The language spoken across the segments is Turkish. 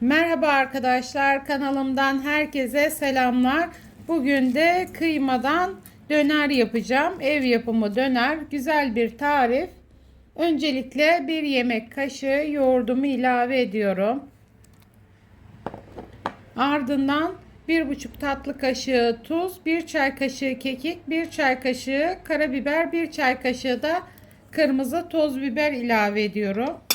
Merhaba arkadaşlar kanalımdan herkese selamlar. Bugün de kıymadan döner yapacağım. Ev yapımı döner. Güzel bir tarif. Öncelikle bir yemek kaşığı yoğurdumu ilave ediyorum. Ardından bir buçuk tatlı kaşığı tuz, bir çay kaşığı kekik, bir çay kaşığı karabiber, bir çay kaşığı da kırmızı toz biber ilave ediyorum.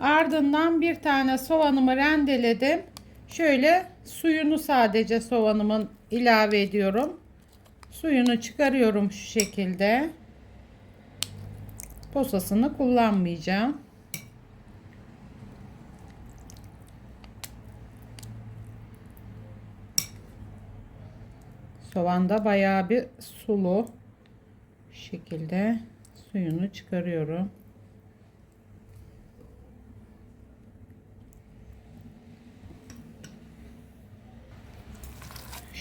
Ardından bir tane soğanımı rendeledim. Şöyle suyunu sadece soğanımın ilave ediyorum. Suyunu çıkarıyorum şu şekilde. Posasını kullanmayacağım. Soğan da bayağı bir sulu. Şekilde suyunu çıkarıyorum.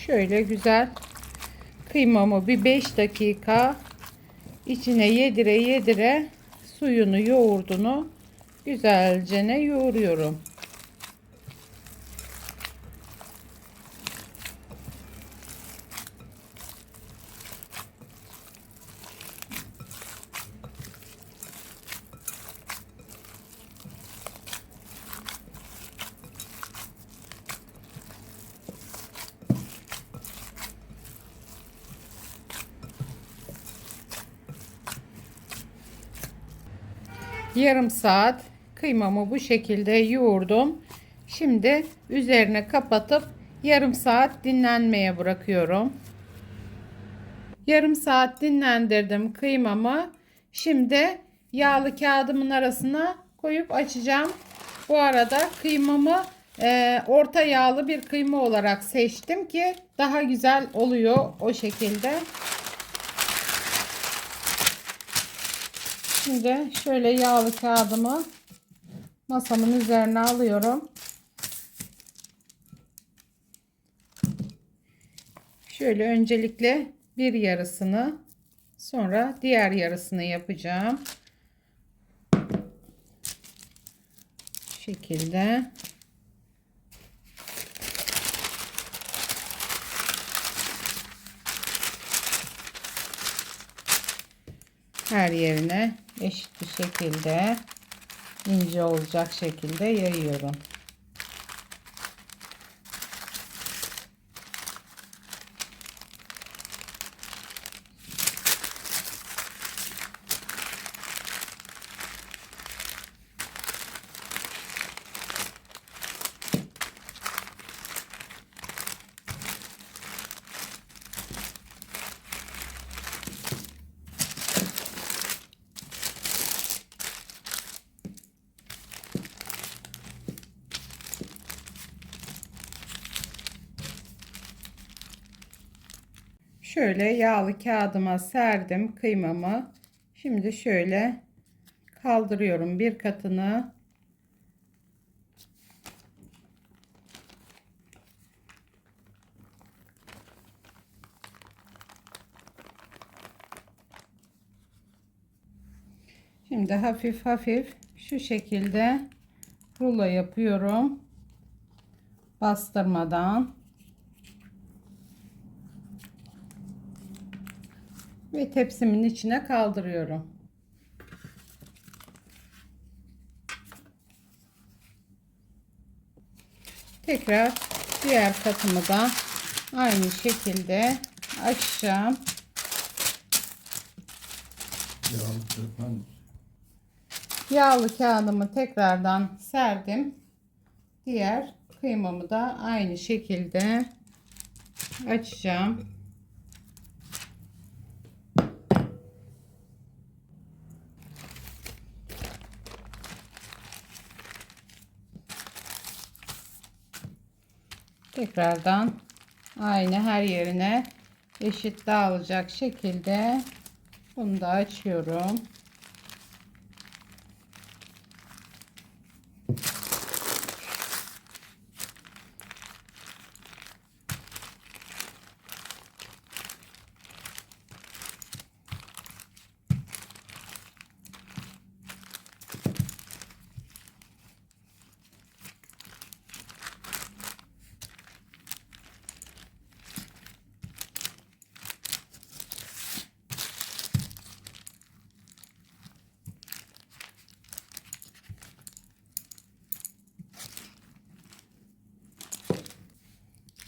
Şöyle güzel kıymamı bir 5 dakika içine yedire yedire suyunu yoğurdunu güzelce ne yoğuruyorum. Yarım saat kıymamı bu şekilde yoğurdum. Şimdi üzerine kapatıp yarım saat dinlenmeye bırakıyorum. Yarım saat dinlendirdim kıymamı. Şimdi yağlı kağıdımın arasına koyup açacağım. Bu arada kıymamı e, orta yağlı bir kıyma olarak seçtim ki daha güzel oluyor o şekilde. Şimdi şöyle yağlı kağıdımı masamın üzerine alıyorum. Şöyle öncelikle bir yarısını sonra diğer yarısını yapacağım. Şu şekilde. her yerine eşit bir şekilde ince olacak şekilde yayıyorum. Şöyle yağlı kağıdıma serdim kıymamı. Şimdi şöyle kaldırıyorum bir katını. Şimdi hafif hafif şu şekilde rulo yapıyorum. Bastırmadan. Ve tepsimin içine kaldırıyorum. Tekrar diğer katımı da aynı şekilde açacağım. Yağlı kağıdımı tekrardan serdim. Diğer kıymamı da aynı şekilde açacağım. Tekrardan aynı her yerine eşit dağılacak şekilde bunu da açıyorum.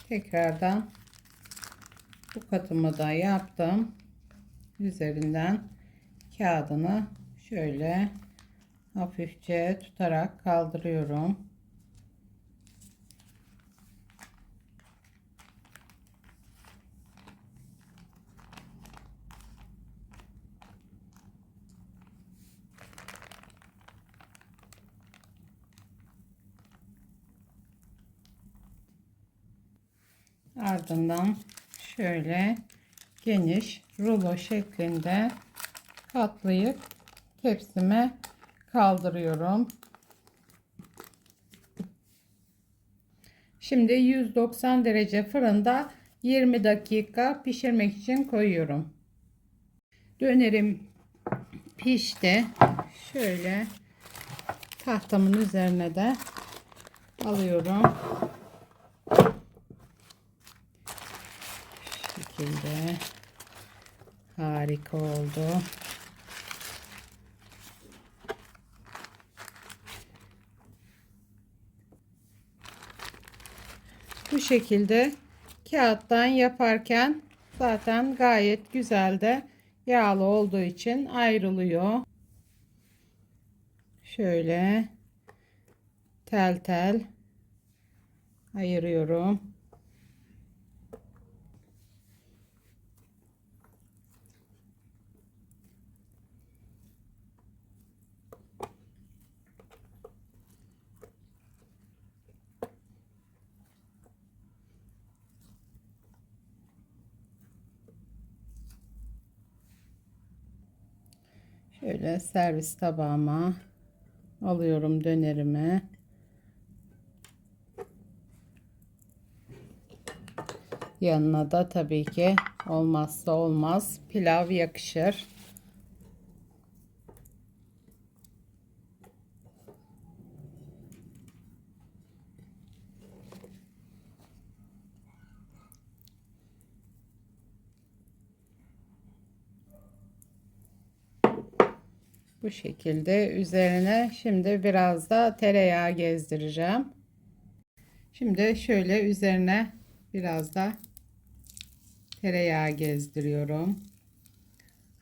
Tekrardan bu katımı da yaptım. Üzerinden kağıdını şöyle hafifçe tutarak kaldırıyorum. Ardından şöyle geniş rulo şeklinde katlayıp tepsime kaldırıyorum. Şimdi 190 derece fırında 20 dakika pişirmek için koyuyorum. Dönerim pişti. Şöyle tahtamın üzerine de alıyorum. Şu şekilde harika oldu. Bu şekilde kağıttan yaparken zaten gayet güzel de yağlı olduğu için ayrılıyor. Şöyle tel tel ayırıyorum. Şöyle servis tabağıma alıyorum dönerimi. Yanına da tabii ki olmazsa olmaz pilav yakışır. Bu şekilde üzerine şimdi biraz da tereyağı gezdireceğim. Şimdi şöyle üzerine biraz da tereyağı gezdiriyorum.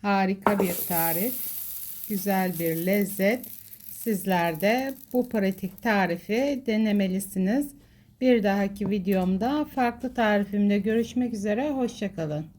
Harika bir tarif. Güzel bir lezzet. Sizler de bu pratik tarifi denemelisiniz. Bir dahaki videomda farklı tarifimde görüşmek üzere. Hoşçakalın.